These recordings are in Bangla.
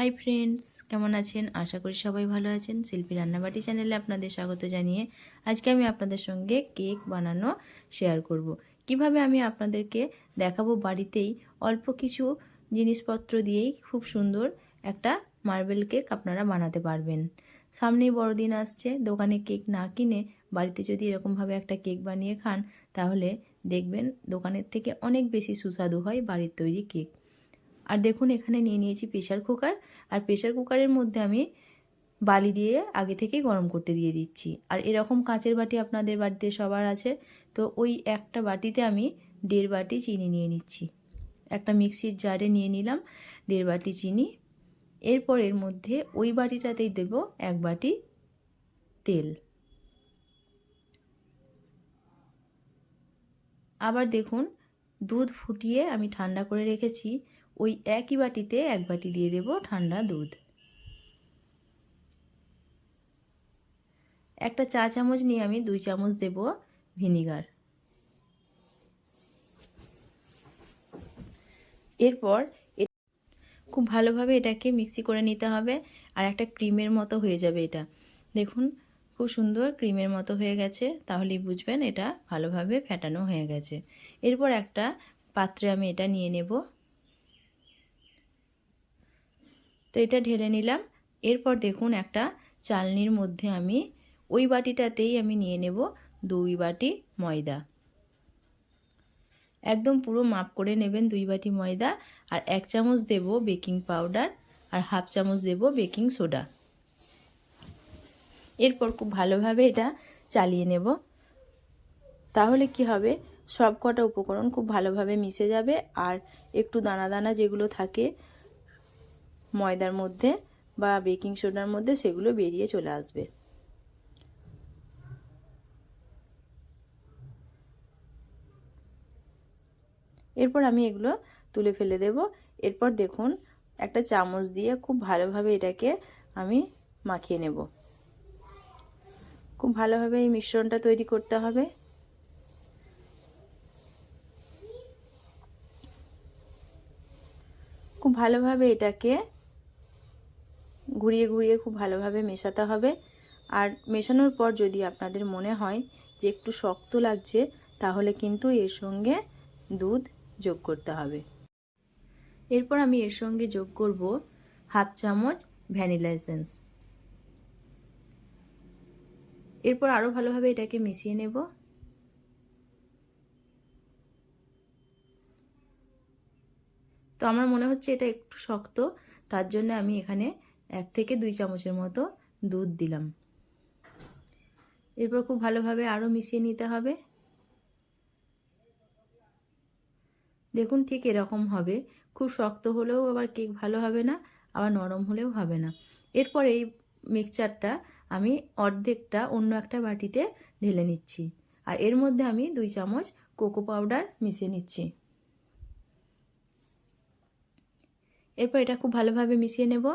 হাই ফ্রেন্ডস কেমন আছেন? আশা করি সবাই ভালো আছেন। শিল্পী রান্নাবাটি চ্যানেলে আপনাদের স্বাগত জানিয়ে আজকে আমি আপনাদের সঙ্গে কেক বানানো শেয়ার করব। কীভাবে আমি আপনাদেরকে দেখাবো বাড়িতেই অল্প কিছু জিনিসপত্র দিয়েই খুব সুন্দর একটা মার্বেল কেক আপনারা বানাতে পারবেন। সামনেই বড়দিন আসছে, দোকানে কেক না কিনে বাড়িতে যদি এরকমভাবে একটা কেক বানিয়ে খান, তাহলে দেখবেন দোকানের থেকে অনেক বেশি সুস্বাদু হয় বাড়ির তৈরি কেক। আর দেখুন, এখানে নিয়ে নিয়েছি প্রেশার কুকার আর প্রেশার কুকারের মধ্যে আমি বালি দিয়ে আগে থেকেই গরম করতে দিয়ে দিচ্ছি। আর এরকম কাঁচের বাটি আপনাদের বাড়িতে সবার আছে, তো ওই একটা বাটিতে আমি দেড় বাটি চিনি নিয়ে নিচ্ছি। একটা মিক্সির জারে নিয়ে নিলাম দেড় বাটি চিনি। এরপর এর মধ্যে ওই বাটিটাতেই দেব এক বাটি তেল। আবার দেখুন, দুধ ফুটিয়ে আমি ঠান্ডা করে রেখেছি। ওই একই বাটিতে এক বাটি দিয়ে দেব ঠান্ডা দুধ। একটা চা চামচ নিয়ে আমি দুই চামচ দেব ভিনিগার। এরপর খুব ভালোভাবে এটাকে মিক্সি করে নিতে হবে আর একটা ক্রিমের মতো হয়ে যাবে এটা। দেখুন, খুব সুন্দর ক্রিমের মতো হয়ে গেছে, তাহলেই বুঝবেন এটা ভালোভাবে ফেটানো হয়ে গেছে। এরপর একটা পাত্রে আমি এটা নিয়ে নেব। তো এটা ঢেলে নিলাম। এরপর দেখুন একটা চালনির মধ্যে আমি ওই বাটিটাতেই আমি নিয়ে নেব দুই বাটি ময়দা। একদম পুরো মাপ করে নেবেন দুই বাটি ময়দা আর এক চামচ দেব বেকিং পাউডার আর হাফ চামচ দেব বেকিং সোডা। এরপর খুব ভালোভাবে এটা চালিয়ে নেব। তাহলে কি হবে? সব কটা উপকরণ খুব ভালোভাবে মিশে যাবে আর একটু দানা দানা যেগুলো থাকে ময়দার মধ্যে বা বেকিং সোডার মধ্যে সেগুলো বেরিয়ে চলে আসবে। এরপর আমি এগুলো তুলে ফেলে দেব। এরপর দেখুন, একটা চামচ দিয়ে খুব ভালোভাবে এটাকে আমি মাখিয়ে নেব। খুব ভালোভাবে এই মিশ্রণটা তৈরি করতে হবে। খুব ভালোভাবে এটাকে ঘুরিয়ে ঘুরিয়ে খুব ভালোভাবে মেশাতে হবে। আর মেশানোর পর যদি আপনাদের মনে হয় যে একটু শক্ত লাগছে, তাহলে কিন্তু এর সঙ্গে দুধ যোগ করতে হবে। এরপর আমি এর সঙ্গে যোগ করব হাফ চামচ ভ্যানিলা এসেন্স। এরপর আরও ভালোভাবে এটাকে মিশিয়ে নেব। তো আমার মনে হচ্ছে এটা একটু শক্ত, তার জন্য আমি এখানে এক থেকে দুই চামচের মতো দুধ দিলাম। এরপর খুব ভালোভাবে আরও মিশিয়ে নিতে হবে। দেখুন ঠিক এরকম হবে। খুব শক্ত হলেও আবার কেক ভালো হবে না, আবার নরম হলেও হবে না। এরপর এই মিক্সচারটা আমি অর্ধেকটা অন্য একটা বাটিতে ঢেলে নিচ্ছি। আর এর মধ্যে আমি দুই চামচ কোকো পাউডার মিশিয়ে নিচ্ছি। এরপর এটা খুব ভালোভাবে মিশিয়ে নেব।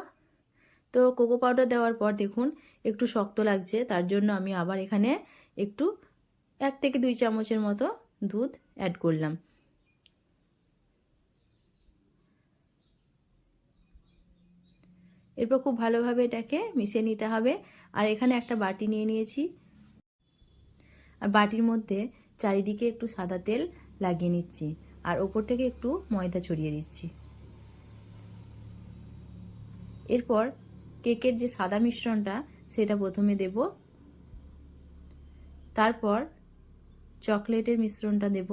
তো কোকো পাউডার দেওয়ার পর দেখুন, একটু শক্ত লাগছে, তার জন্য আমি আবার এখানে একটু এক থেকে দুই চামচের মতো দুধ অ্যাড করলাম। এরপর খুব ভালোভাবে এটাকে মিশিয়ে নিতে হবে। আর এখানে একটা বাটি নিয়ে নিয়েছি। আর বাটির মধ্যে চারিদিকে একটু সাদা তেল লাগিয়ে নিচ্ছি। আর ওপর থেকে একটু ময়দা ছড়িয়ে দিচ্ছি। এরপর কেকের যে সাদা মিশ্রণটা, সেটা প্রথমে দেব। তারপর চকলেটের মিশ্রণটা দেব।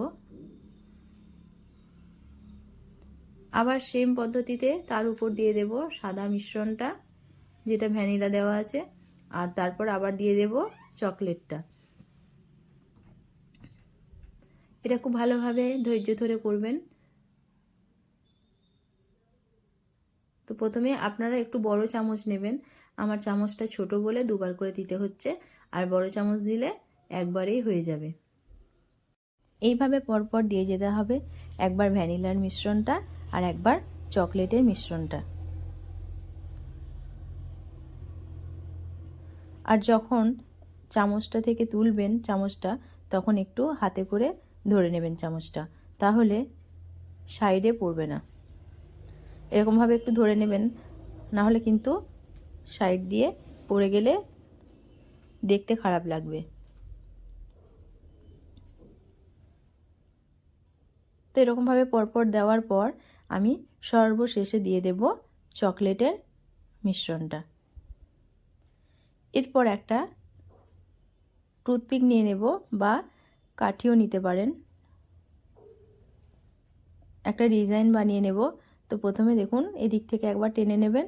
আবার সেম পদ্ধতিতে তার উপর দিয়ে দেব সাদা মিশ্রণটা, যেটা ভ্যানিলা দেওয়া আছে। আর তারপর আবার দিয়ে দেব চকলেটটা। এটা খুব ভালোভাবে ধৈর্য ধরে করবেন। তো প্রথমে আপনারা একটু বড় চামচ নেবেন। আমার চামচটা ছোট বলে দুবার করে দিতে হচ্ছে। আর বড় চামচ দিলে একবারেই হয়ে যাবে। এইভাবে পরপর দিয়ে যেতে হবে। একবার ভ্যানিলার মিশ্রণটা আর একবার চকলেটের মিশ্রণটা। আর যখন চামচটা থেকে তুলবেন চামচটা, তখন একটু হাতে করে ধরে নেবেন চামচটা। তাহলে সাইডে পড়বে না। এরকমভাবে একটু ধরে নেবেন। না হলে কিন্তু সাইড দিয়ে পড়ে গেলে দেখতে খারাপ লাগবে। তো এরকমভাবে পরপর দেওয়ার পর আমি সর্বশেষে দিয়ে দেব চকলেটের মিশ্রণটা। এরপর একটা টুথপিক নিয়ে নেব বা কাঠিও নিতে পারেন। একটা ডিজাইন বানিয়ে নেব তো প্রথমে দেখুন, এদিক থেকে একবার টেনে নেবেন,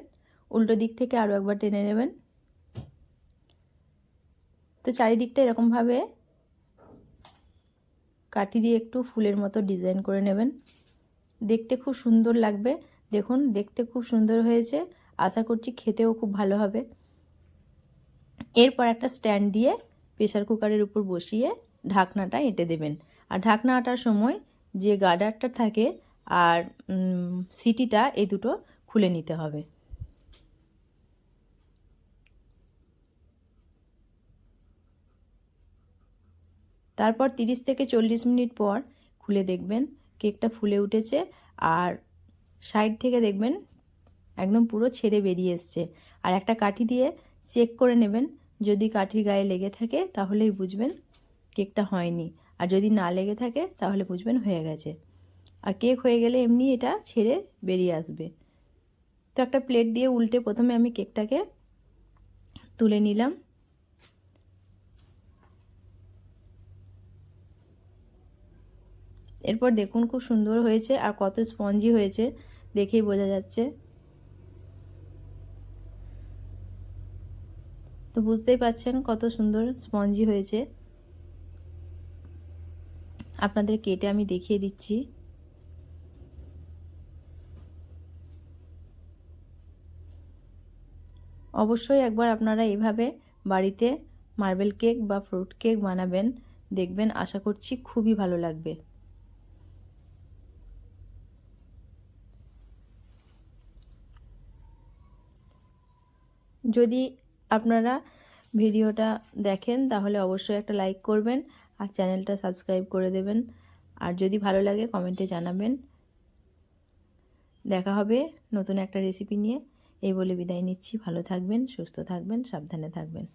উল্টো দিক থেকে আরও একবার টেনে নেবেন। তো চারিদিকটা এরকমভাবে কাঠি দিয়ে একটু ফুলের মতো ডিজাইন করে নেবেন। দেখতে খুব সুন্দর লাগবে। দেখুন, দেখতে খুব সুন্দর হয়েছে। আশা করছি খেতেও খুব ভালো হবে। এরপর একটা স্ট্যান্ড দিয়ে প্রেশার কুকারের উপর বসিয়ে ঢাকনাটা এঁটে দেবেন। আর ঢাকনা আটার সময় যে গার্ডারটা থাকে আর সিটিটা এই দুটো খুলে নিতে হবে। তারপর তিরিশ থেকে চল্লিশ মিনিট পর খুলে দেখবেন কেকটা ফুলে উঠেছে আর সাইড থেকে দেখবেন একদম পুরো ছেড়ে বেরিয়ে এসছে। আর একটা কাঠি দিয়ে চেক করে নেবেন, যদি কাঠির গায়ে লেগে থাকে তাহলেই বুঝবেন কেকটা হয়নি। আর যদি না লেগে থাকে তাহলে বুঝবেন হয়ে গেছে। আর কেক হয়ে গেলে এমনি এটা ছেড়ে বেরিয়ে আসবে। তো একটা প্লেট দিয়ে উল্টে প্রথমে আমি কেকটাকে তুলে নিলাম। এরপর দেখুন খুব সুন্দর হয়েছে আর কত স্পঞ্জি হয়েছে দেখেই বোঝা যাচ্ছে। তো বুঝতেই পাচ্ছেন কত সুন্দর স্পঞ্জি হয়েছে। আপনাদের কেটে আমি দেখিয়ে দিচ্ছি। অবশ্যই একবার আপনারা এইভাবে বাড়িতে মার্বেল কেক বা ফ্রুট কেক বানাবেন, দেখবেন আশা করছি খুবই ভালো লাগবে। যদি আপনারা ভিডিওটা দেখেন, তাহলে অবশ্যই একটা লাইক করবেন আর চ্যানেলটা সাবস্ক্রাইব করে দেবেন। আর যদি ভালো লাগে, কমেন্টে জানাবেন। দেখা হবে নতুন একটা রেসিপি নিয়ে। এই বলে বিদায় নিচ্ছি। ভালো থাকবেন সুস্থ থাকবেন সাবধানে থাকবেন।